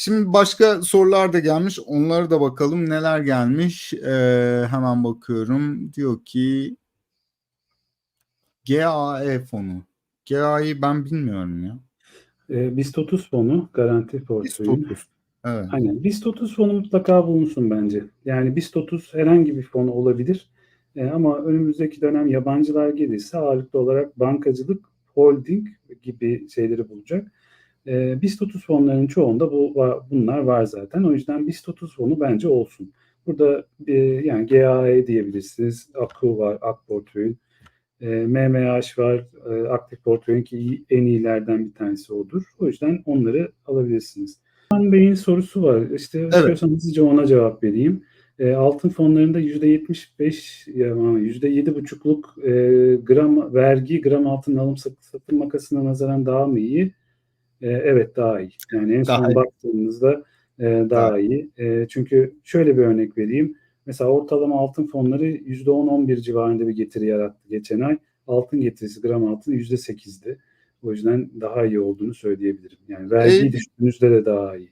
Şimdi başka sorular da gelmiş. Onlara da bakalım neler gelmiş. Ee, hemen bakıyorum. Diyor ki GAE fonu. GAE'yi ben bilmiyorum ya. E, BIST 30 fonu garanti portföyü. BIST 30. Evet. Aynen. BIST 30 fonu mutlaka bulunsun bence. Yani BIST 30 herhangi bir fon olabilir. E, ama önümüzdeki dönem yabancılar gelirse ağırlıklı olarak bankacılık, holding gibi şeyleri bulacak. E, BIST 30 fonlarının çoğunda bu var- bunlar var zaten. O yüzden BIST 30 fonu bence olsun. Burada e, yani GAE diyebilirsiniz. AKU var, AK portföyün. E, MMH var, e, aktif portföyün ki en iyilerden bir tanesi odur. O yüzden onları alabilirsiniz. Hakan Bey'in sorusu var. İşte istiyorsanız hızlıca ona cevap vereyim. E, altın fonlarında %75 ya ama %7,5'luk e, gram vergi gram altın alım sat- satım makasına nazaran daha mı iyi? E, evet daha iyi. Yani en Daha son iyi. baktığımızda e, daha Daha iyi. E, çünkü şöyle bir örnek vereyim. Mesela ortalama altın fonları %10-11 civarında bir getiri yarattı geçen ay. Altın getirisi gram altın %8'di. O yüzden daha iyi olduğunu söyleyebilirim. Yani vergiyi E, düştüğünüzde de daha iyi.